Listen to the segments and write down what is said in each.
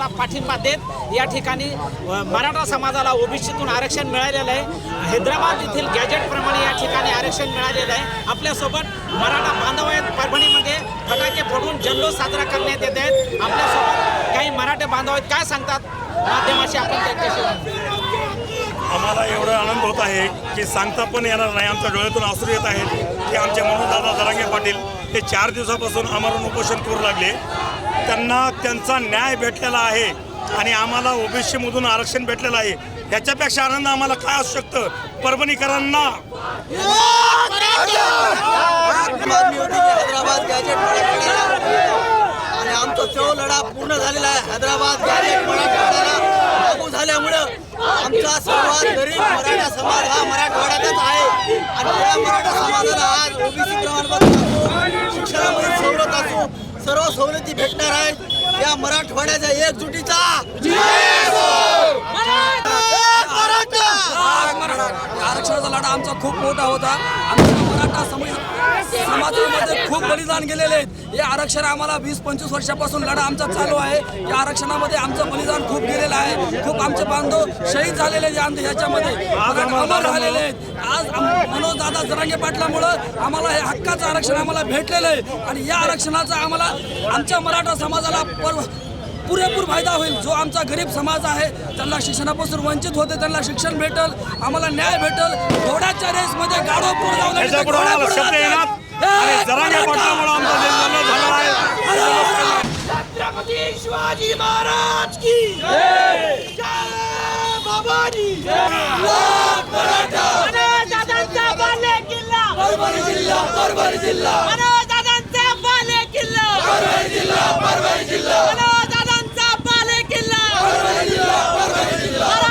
आरक्षणाला पाठिंबा देत या ठिकाणी मराठा समाजाला ओबीसीतून आरक्षण मिळालेलं आहे. हैदराबाद येथील गॅजेटप्रमाणे या ठिकाणी आरक्षण मिळालेलं आहे. आपल्यासोबत मराठा बांधव आहेत परभणीमध्ये फटाके फोडून जल्लोष साजरा करण्यात येत आहेत. आपल्यासोबत काही मराठे बांधव आहेत. काय सांगतात? माध्यमाशी आपण त्यांच्याशी आम्हाला एवढा आनंद होत आहे की सांगता पण येणार नाही. आमच्या डोळ्यातून आसरू येत आहेत की आमचे मनोजदादा दरांगे पाटील हे चार दिवसापासून आमरण उपोषण करू लागले. त्यांना त्यांचा न्याय भेटलेला आहे आणि आम्हाला ओबीसीमधून आरक्षण भेटलेलं आहे. ह्याच्यापेक्षा आनंद आम्हाला काय असू शकतं? परभणीकरांना. हैदराबाद आणि आमचा चव लढा पूर्ण झालेला आहे हैदराबाद गॅजेट मराठवाड्याला लागू झाल्यामुळं आमचा सर्वात गरीब मराठा समाज हा मराठवाड्यातच आहे. आणि त्या मराठा समाजाला आज ओबीसी प्रमाणपत्र असो शिक्षणामध्ये सवलत असो सर्व सवलती भेटणार आहेत. या मराठवाड्याच्या एकजुटीचा आरक्षणाचा लढा आमचा खूप मोठा होता. मराठा समाज समाजामध्ये खूप बलिदान गेलेले आहेत. हे आरक्षण आम्हाला वीस पंचवीस वर्षापासून लढा आमचा चालू आहे. या आरक्षणामध्ये आमचं बलिदान खूप गेलेलं आहे. खूप आमचे बांधव शहीद झालेले आहेत या आंदो- याच्यामध्ये. अमर झालेले आहेत. आज मनोज दादा जरांगे पाटलामुळं आम्हाला हे हक्काचं आरक्षण आम्हाला भेटलेलं आहे. आणि या आरक्षणाचा आम्हाला आमच्या मराठा समाजाला पर्व पुरेपूर फायदा होईल. जो आमचा गरीब समाज आहे त्यांना शिक्षणापासून वंचित होते त्यांना शिक्षण भेटल आम्हाला न्याय भेटल. घोड्याच्या रेसमध्ये गाडो पूर छत्रपती शिवाजी महाराज की परभणी जिल्हा परभणी जिल्हा. मराठा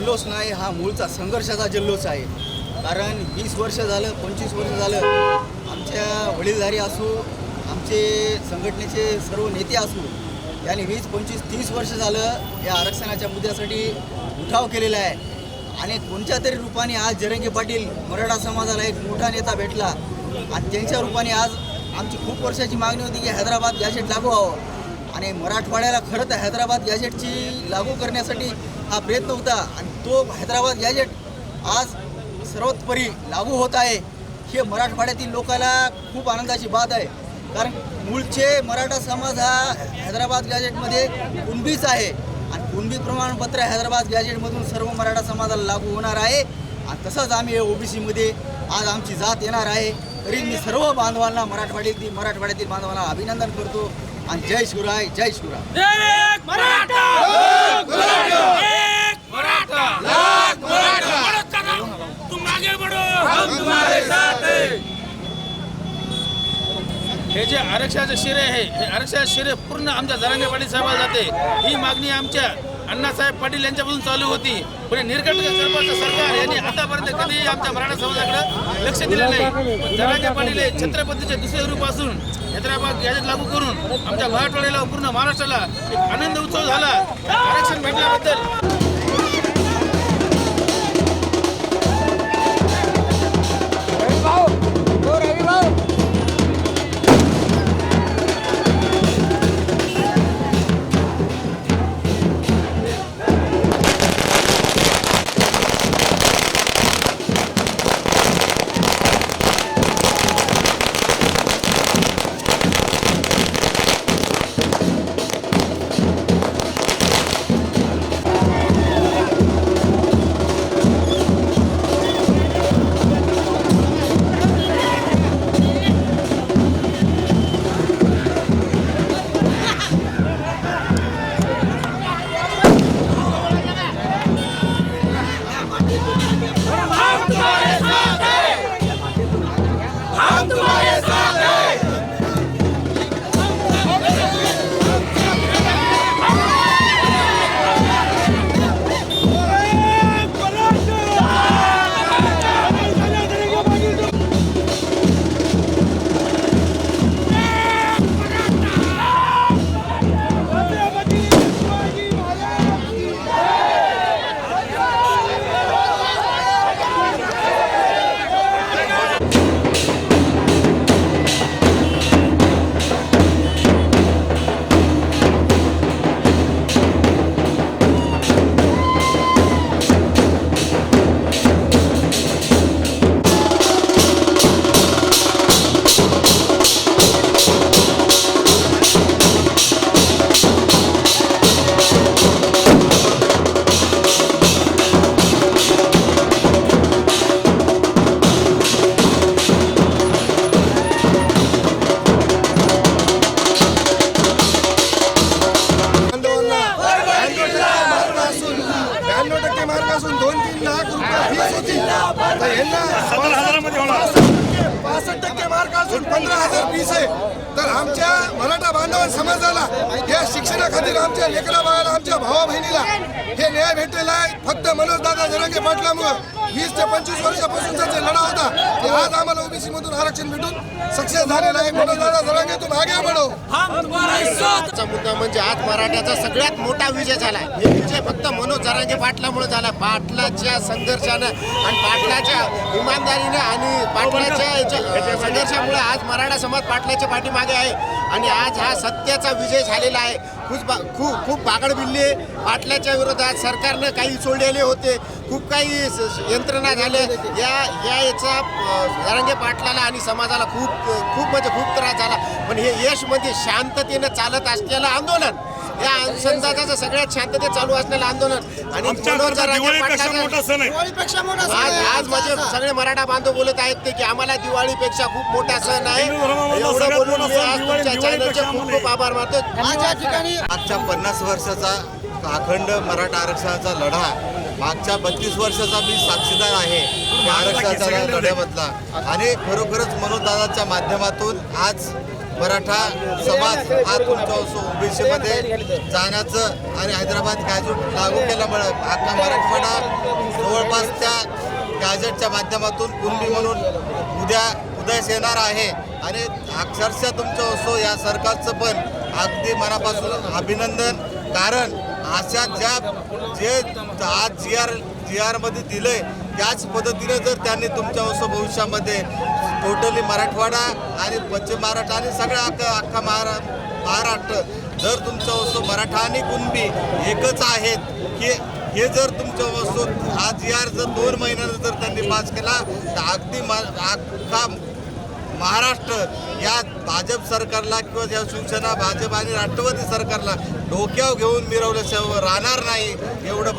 जल्लोष नाही हा मूळचा संघर्षाचा जल्लोष आहे. कारण वीस वर्ष झालं पंचवीस वर्ष झालं आमच्या वडीलधारी असू आमचे संघटनेचे सर्व नेते असू यांनी वीस पंचवीस तीस वर्ष झालं या आरक्षणाच्या मुद्द्यासाठी उठाव केलेला आहे. आणि कोणत्या तरी रूपाने आज जरंगे पाटील मराठा समाजाला एक मोठा नेता भेटला आणि त्यांच्या रूपाने आज आमची खूप वर्षाची मागणी होती की हैदराबाद गॅजेट लागू व्हावं. आणि मराठवाड्याला खरं तर हैदराबाद गॅजेटची लागू करण्यासाठी हा प्रयत्न होता आणि तो हैदराबाद गॅजेट आज सर्वोत्परी लागू होत आहे. हे मराठवाड्यातील लोकांना खूप आनंदाची बात आहे. कारण मूळचे मराठा समाज हा हैदराबाद गॅजेटमध्ये कुणबीच आहे. आणि कुणबी प्रमाणपत्र हैदराबाद गॅजेटमधून सर्व मराठा समाजाला लागू होणार आहे. आणि तसंच आम्ही ओबीसीमध्ये आज आमची जात येणार आहे. तरी मी सर्व बांधवांना मराठवाड्यातील मराठवाड्यातील बांधवांना अभिनंदन करतो. आणि जय शिवराय जय शिवराय. हे. जे आरक्षणाचे शिरे आहे हे आरक्षणाचे शिरे पूर्ण आमच्या जरांगे पाटील साहेबाला जाते. ही मागणी आमच्या अण्णासाहेब पाटील यांच्यापासून चालू होती. पण हे निरकट सरपंच सरकार यांनी आतापर्यंत कधीही आमच्या मराठा समाजाकडे लक्ष दिलं नाही. जरांगे पाटील हे छत्रपतीच्या दुसऱ्या रूपासून हैदराबाद गॅजेट लागू करून आमच्या मराठवाड्याला पूर्ण महाराष्ट्राला एक आनंद उत्सव झाला. आरक्षण भेटल्याबद्दल हजार फीस आहे. तर आमच्या मराठा बांधव समाजाला या शिक्षणाखातीर आमच्या लेकरा बाळाला आमच्या भावा बहिणीला हे न्याय भेटलेला आहे. फक्त मनोज दादा जरांगे पाटलामुळं वीस ते पंचवीस वर्षापासूनचा जे लढा होता. ते आज आम्हाला ओबीसी मधून आरक्षण भेटून सक्सेस झालेला आहे. मनोज दादा जरांगे आगे बढो मुद्दा म्हणजे आज मराठ्याचा सगळ्यात मोठा विजय झाला हे विजय फक्त मनोज जरांगे पाटलामुळे झाला पाटलाच्या संघर्षानं आणि पाटलाच्या इमानदारीनं आणि पाटलाच्या संघर्षामुळे आज मराठा समाज पाटलाच्या पाठीमागे आहे. आणि आज हा सत्याचा विजय झालेला आहे. खूप बा- खूप खूप बागड बिल्ली आहे पाटलाच्या विरोधात सरकारनं काही सोडलेले होते. खूप काही यंत्रणा झाल्या. या या याचा अ, जरांगे पाटलाला आणि समाजाला खूप खूप म्हणजे खूप त्रास झाला. पण हे यश म्हणजे शांततेनं चालत असलेलं आंदोलन. या अनुसंधानाचं सगळ्यात शांततेत चालू असलेलं आंदोलन. आणि आज आज म्हणजे सगळे मराठा बांधव बोलत आहेत ते की आम्हाला दिवाळीपेक्षा खूप मोठा सण आहे. एवढं बोलून मोठा मी सण आज दिवाळी- तुमच्या चॅनलचे दिवाळीपेक्षा खूप आम्हाला खूप आभार मानतो आज या ठिकाणी मागच्या पन्नास वर्षाचा अखंड मराठा आरक्षणाचा लढा मागच्या बत्तीस वर्षाचा मी साक्षीदार आहे या आरक्षणाच्या लढ्यामधला. आणि खरोखरच मनोजदादाच्या माध्यमातून आज मराठा समाज हा तुमच्या ओबीसी मध्ये जाण्याचं आणि हैदराबाद गॅजेट लागू केल्यामुळे अख्खा मराठवाडा जवळपास त्या गॅजेटच्या माध्यमातून कुणबी म्हणून उद्या उदयस येणार आहे. आणि अक्षरशः तुमचं असो या सरकारचं पण अगदी मनापासून अभिनंदन. कारण अशा ज्या जे आज जी आर जी आरमध्ये दिलंय त्याच पद्धतीने जर त्यांनी तुमच्या असं भविष्यामध्ये टोटली मराठवाडा आणि पश्चिम महाराष्ट्र आणि सगळ्या अख्खा अख्खा महारा महाराष्ट्र जर तुमच्या असो मराठा आणि कुणबी एकच आहेत की हे जर तुमच्या वस्तू हा जी आर जर दोन महिन्यानंतर त्यांनी पास केला तर अगदी मा- अख्खा महाराष्ट्र या भाजप सरकारला किंवा या शिवसेना भाजप आणि राष्ट्रवादी सरकारला डोक्यावर घेऊन मिरवल्याशिवाय राहणार नाही एवढं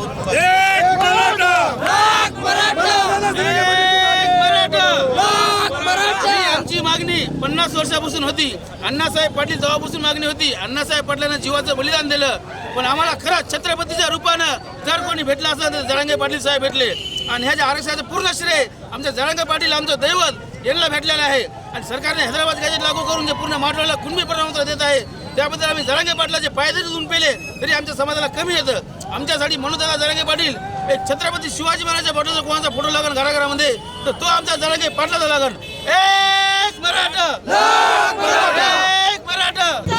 आमची मागणी पन्नास वर्षापासून होती. अण्णासाहेब पाटील जेव्हापासून मागणी होती अण्णासाहेब पाटलांना जीवाचं बलिदान दिलं. पण आम्हाला खरा छत्रपतीच्या रूपानं जर कोणी भेटला असं तर जरांगे पाटील साहेब भेटले. आणि ह्याच्या आरक्षणाचं पूर्ण श्रेय आमच्या जरांगे पाटील आमचं दैवत यांना भेटलेलं आहे. आणि सरकारने हैदराबाद गॅजेट लागू करून जे पूर्ण महाराष्ट्राला कुणबी प्रमाणपत्र देत आहे त्याबद्दल आम्ही जरांगे पाटलाचे पायदे धुवून पेले तरी आमच्या समाजाला कमी येतं. आमच्यासाठी मनोदादा जरांगे पाटील एक छत्रपती शिवाजी महाराजांच्या फोटोचा कोणाचा फोटो लागन घराघरामध्ये तर तो आमचा जरांगे पाटलाचा लागन. एक मराठा! एक मराठा!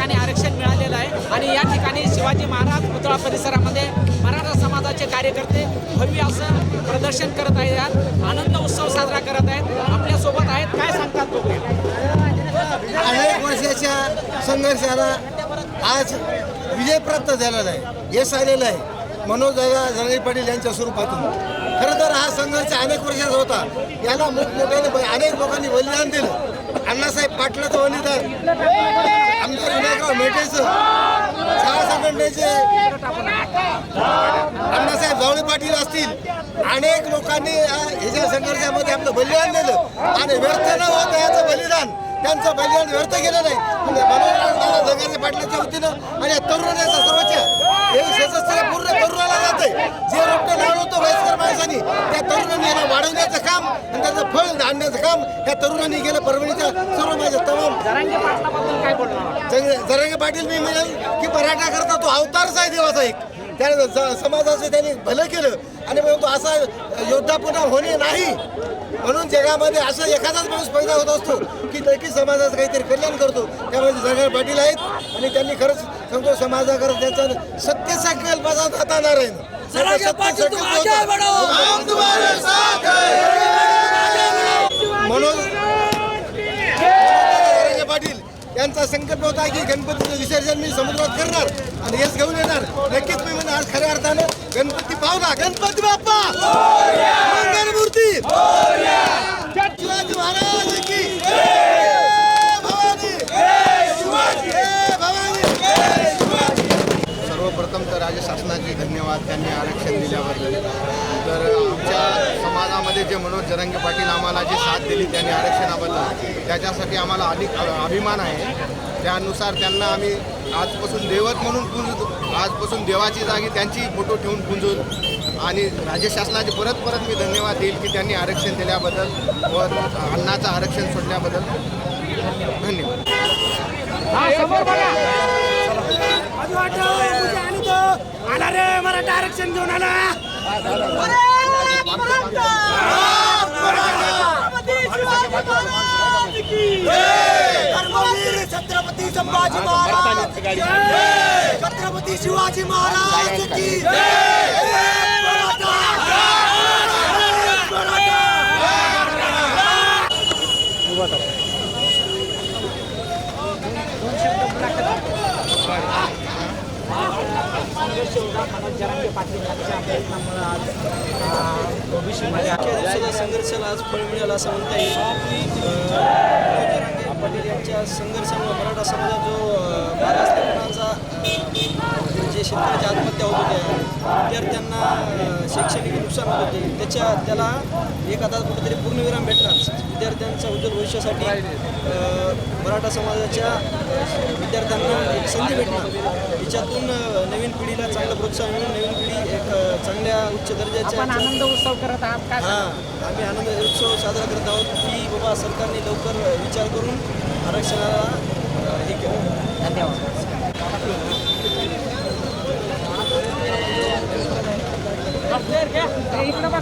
ठिकाणी आरक्षण मिळालेलं आहे. आणि या ठिकाणी शिवाजी महाराज पुतळा परिसरामध्ये मराठा समाजाचे कार्यकर्ते भव्य असं प्रदर्शन करत आहेत. आनंद उत्सव साजरा करत आहेत. आपल्यासोबत आहेत. काय सांगतात बघूया अनेक वर्षाच्या संघर्षाला आज विजय प्राप्त झालेला आहे. यश आलेलं आहे. मनोज दादा जरांगे पाटील यांच्या स्वरूपातून. खरं तर हा संघर्ष अनेक वर्षाचा होता. याला मोठमोठ्याने अनेक लोकांनी बलिदान दिलं. अण्णासाहेब पाटलाचं बलिदान. आमदार विनायकराव मेटेचं शाळा संघटनेचे अण्णासाहेब जावळे पाटील असतील. अनेक लोकांनी ह्याच्या संघर्षामध्ये आपलं बलिदान दिलं. आणि व्यर्थ न होता याचं बलिदान त्यांचं बलिदान व्यर्थ केलं नाही म्हणजे मनोहर जगाचे पाटलाच्या वतीनं आणि या तरुणाच्या सर्वच्या हे सशस्त्र पूर्ण तरुणाला जाते. जे रोपटे लावलं वयस्कर माणसांनी त्या तरुणांनी याला वाढवण्याचं काम आणि त्याचं फळ आणण्याचं काम या तरुणांनी केलं. परभणीच्या सर्व माझ्या तमाम जरांगे पाटील मी म्हणेल की मराठा करता तो अवतारच आहे देवाचा एक. त्या समाजाचं त्यांनी भलं केलं. आणि म्हणतो असा योद्धा पुन्हा होणे नाही. म्हणून जगामध्ये असा एखादाच माणूस पैदा होत असतो की नक्की समाजाचं काहीतरी कल्याण करतो. त्यामध्ये जगार पाटील आहेत आणि त्यांनी खरंच सांगतो समाजाकडे त्याचा नारायण. जरांगे पाटील तुम आगे बढ़ो म्हणून जरांगे पाटील यांचा संकल्प होता की गणपतीचं विसर्जन मी समुद्रात करणार आणि हेच घेऊन येणार. नक्कीच मी म्हणून आज खऱ्या अर्थानं गणपती पावला. गणपती बाप्पा! मंगलमूर्ती शिवाजी महाराज की सर्वप्रथम तर राज्य शासनाचे धन्यवाद. त्यांनी आरक्षण दिल्याबद्दल. जे मनोज जरंगे पाटील आम्हाला जी साथ दिली त्यांनी आरक्षणाबद्दल त्याच्यासाठी आम्हाला अधिक अभिमान आहे. त्यानुसार त्यांना आम्ही आजपासून दैवत म्हणून पूजतो आजपासून देवाची जागी त्यांची फोटो ठेवून पूजून आणि राज्य शासनाचे परत परत मी धन्यवाद देईल की त्यांनी आरक्षण दिल्याबद्दल व अन्नाचं आरक्षण सोडल्याबद्दल धन्यवाद. छत्रपती संभाजी महाराज छत्रपती शिवाजी महाराज की संघर्ष होता मनोज जरांगे पाटील यांच्या प्रयत्नामुळे आज ओबीसीमध्ये दिवसाच्या संघर्षाला आज फळ मिळालं असं म्हणता येईल. पाटील यांच्या संघर्षामुळे मराठा समाजात जो अं, जे शेतकऱ्याच्या आत्महत्या होत होत्या विद्यार्थ्यांना शैक्षणिक नुकसान होत होते त्याच्या त्याला एक आता कुठेतरी पूर्णविराम भेटणार. विद्यार्थ्यांच्या उज्ज्वल भविष्यासाठी मराठा समाजाच्या विद्यार्थ्यांना एक संधी भेटणार. तिच्यातून अं, नवीन पिढीला चांगलं प्रोत्साहन मिळून नवीन पिढी एक चांगल्या उच्च दर्जाच्या आनंद उत्सव करत आहात हां आम्ही आनंद उत्सव साजरा करत आहोत की बाबा सरकारने लवकर विचार करून आरक्षणाला हे केलं. धन्यवाद. इकडे बघ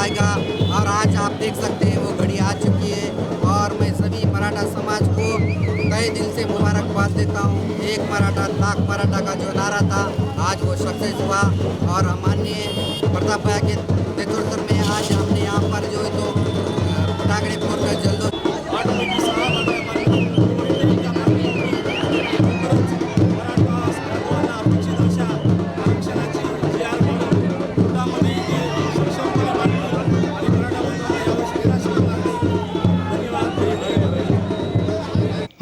आएगा और आज आप देख सकते हैं, वो घड़ी आ चुकी है। और मैं सभी मराठा समाज को तय दिल से मुबारकबाद देता हूँ। एक मराठा, लाख मराठा का जो नारा था, आज वो सक्सेस हुआ। और माननीय प्रताप भाई के